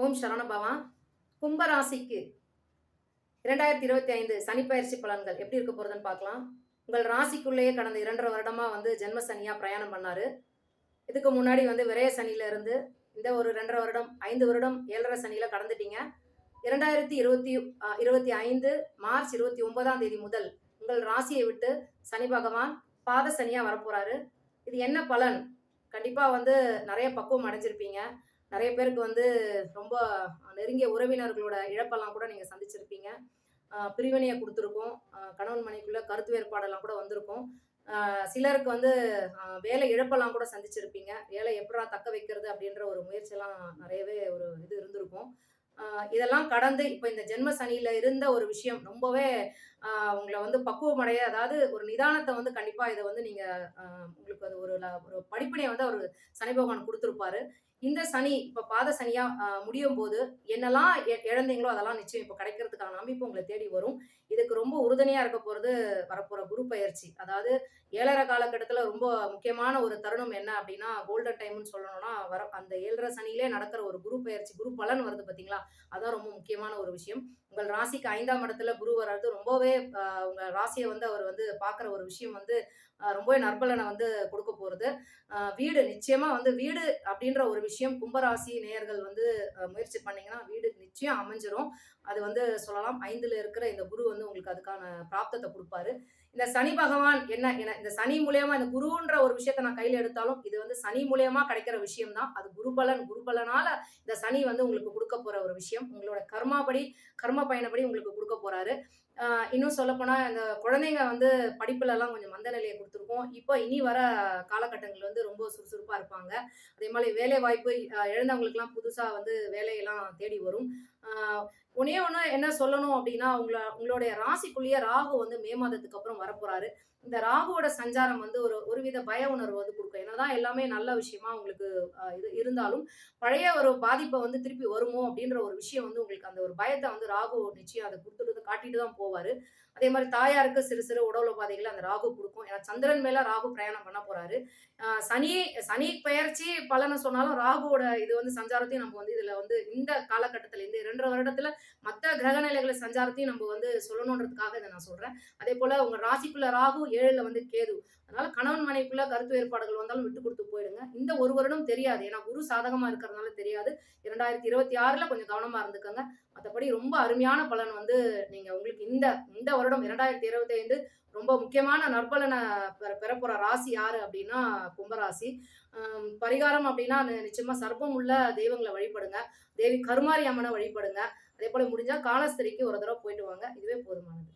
ஓம் சரணபவா கும்பராசிக்கு இரண்டாயிரத்தி இருபத்தி ஐந்து சனிப்பயிற்சி பலன்கள் எப்படி இருக்க போகிறதுன்னு பார்க்கலாம். உங்கள் ராசிக்குள்ளேயே கடந்த இரண்டரை வருடமாக வந்து ஜென்ம சனியாக பிரயாணம் பண்ணார். இதுக்கு முன்னாடி வந்து விரய சனியில இருந்து இந்த ஒரு ரெண்டரை வருடம் ஐந்து வருடம் ஏழரை சனியில் கடந்துட்டீங்க. இரண்டாயிரத்தி இருபத்தி இருபத்தி ஐந்து மார்ச் இருபத்தி ஒன்பதாம் தேதி முதல் உங்கள் ராசியை விட்டு சனி பகவான் பாத சனியாக வரப்போகிறாரு இது என்ன பலன்? கண்டிப்பாக வந்து நிறைய பக்குவம் அடைஞ்சிருப்பீங்க. நிறைய பேருக்கு வந்து ரொம்ப நெருங்கிய உறவினர்களோட இழப்பெல்லாம் கூட நீங்கள் சந்திச்சிருப்பீங்க. பிரிவினையை கொடுத்துருக்கோம். கணவன் மனைக்குள்ள கருத்து வேறுபாடெல்லாம் கூட வந்திருக்கும். சிலருக்கு வந்து வேலை இழப்பெல்லாம் கூட சந்திச்சிருப்பீங்க. வேலை எப்படா தக்க வைக்கிறது அப்படின்ற ஒரு முயற்சியெல்லாம் நிறையவே ஒரு இது இருந்திருக்கும். இதெல்லாம் கடந்து இப்போ இந்த ஜென்ம சனியில் இருந்த ஒரு விஷயம் ரொம்பவே உங்களை வந்து பக்குவமடைய அதாவது ஒரு நிதானத்தை வந்து கண்டிப்பாக இதை வந்து நீங்கள் உங்களுக்கு அது ஒரு ஒரு படிப்பினையை வந்து அவர் சனி பகவான் கொடுத்துருப்பாரு. இந்த சனி இப்ப பாத சனியா முடியும் போது என்னெல்லாம் இழந்தீங்களோ அதெல்லாம் நிச்சயம் இப்ப கிடைக்கிறதுக்கான அமைப்பு உங்களை தேடி வரும். இதுக்கு ரொம்ப உறுதுணையா இருக்க போறது வரப்போற குரு பயிற்சி. அதாவது ஏழரை காலகட்டத்துல ரொம்ப முக்கியமான ஒரு தருணம் என்ன அப்படின்னா கோல்டன் டைம்னு சொல்லணும்னா வர அந்த ஏழரை சனியிலே நடக்கிற ஒரு குரு பயிற்சி குரு பலன் வருது பாத்தீங்களா? அதான் ரொம்ப முக்கியமான ஒரு விஷயம். உங்கள் ராசிக்கு ஐந்தாம் இடத்துல குரு வர்றது ரொம்பவே உங்கள் உங்க ராசியை வந்து அவர் வந்து பாக்குற ஒரு விஷயம் வந்து ரொம்பவே நற்பலனை வந்து கொடுக்க போறது. வீடு நிச்சயமா வந்து வீடு அப்படின்ற ஒரு விஷயம். கும்பராசி நேயர்கள் வந்து முயற்சி பண்ணீங்கன்னா வீடு நிச்சயம் அமைஞ்சிரும். அது வந்து சொல்லலாம் ஐந்துல இருக்கிற இந்த குரு வந்து உங்களுக்கு அதுக்கான பிராப்தத்தை கொடுப்பாரு. இந்த சனி பகவான் என்ன என இந்த சனி மூலியமா இந்த குருன்ற ஒரு விஷயத்தை நான் கையில எடுத்தாலும் இது வந்து சனி மூலியமா கிடைக்கிற விஷயம் தான் அது குருபலன் குருபலனால இந்த சனி வந்து உங்களுக்கு கொடுக்க போற ஒரு விஷயம். உங்களோட கர்மாபடி கர்ம பயணப்படி உங்களுக்கு கொடுக்க போறாரு. இன்னும் சொல்லப்போனால் இந்த குழந்தைங்க வந்து படிப்புல எல்லாம் கொஞ்சம் மந்த நிலையை கொடுத்துருக்கோம். இப்போ இனி வர காலகட்டங்கள் வந்து ரொம்ப சுறுசுறுப்பா இருப்பாங்க. அதே மாதிரி வேலை வாய்ப்பு ஆஹ் இழந்தவங்களுக்குலாம் புதுசா வந்து வேலையெல்லாம் தேடி வரும். ஆஹ் ஒன்னே ஒன்று என்ன சொல்லணும் அப்படின்னா உங்களை உங்களுடைய ராசிக்குள்ளேயே ராகு வந்து மே மாதத்துக்கு அப்புறம் வரப்போறாரு. இந்த ராகுவோட சஞ்சாரம் வந்து ஒரு ஒருவித பய உணர்வு வந்து தான் எல்லாமே நல்ல விஷயமா உங்களுக்கு இது இருந்தாலும் பழைய ஒரு பாதிப்பை வந்து திருப்பி வருமோ அப்படின்ற ஒரு விஷயம் வந்து உங்களுக்கு அந்த ஒரு பயத்தை வந்து ராகு நிச்சயம் அதை கொடுத்துட்டு காட்டிட்டு தான் போவார். அதே மாதிரி தாயாருக்கு சிறு சிறு உடல் உபாதைகளை அந்த ராகு கொடுக்கும். ஏன்னா சந்திரன் மேல ராகு பிரயாணம் பண்ண போறாரு. சனி சனி பெயர்ச்சி பலனை சொன்னாலும் ராகுவோட இது வந்து சஞ்சாரத்தையும் நம்ம வந்து இதுல வந்து இந்த காலகட்டத்தில் இந்த இரண்டரை வருடத்துல மற்ற கிரக நிலைகளை சஞ்சாரத்தையும் நம்ம வந்து சொல்லணுன்றதுக்காக இதை நான் சொல்றேன். அதே போல உங்க ராசிக்குள்ள ராகு ஏழுல வந்து கேது. அதனால கணவன் மனைவிக்குள்ள கருத்து வேறுபாடுகள் வந்தாலும் விட்டு கொடுத்து போயிடுங்க. இந்த ஒரு வருடம் தெரியாது. ஏன்னா குரு சாதகமா இருக்கிறதுனால தெரியாது. இரண்டாயிரத்தி இருபத்தி ஆறுல கொஞ்சம் கவனமா இருந்துக்கோங்க. மற்றபடி ரொம்ப அருமையான பலன் வந்து நீங்க உங்களுக்கு இந்த இந்த வருடம் இரண்டாயிரத்தி இருபத்தி ஐந்து ரொம்ப முக்கியமான நற்பலனை பெற பெறப்போற ராசி யாரு அப்படின்னா கும்பராசி. பரிகாரம் அப்படின்னா நிச்சயமா சர்ப்பம் உள்ள தெய்வங்களை வழிபடுங்க. தேவி கருமாரி அம்மனை வழிபடுங்க. அதே போல முடிஞ்சா காலஸ்திரிக்கு ஒரு தடவை போயிட்டு வாங்க. இதுவே போதுமானது.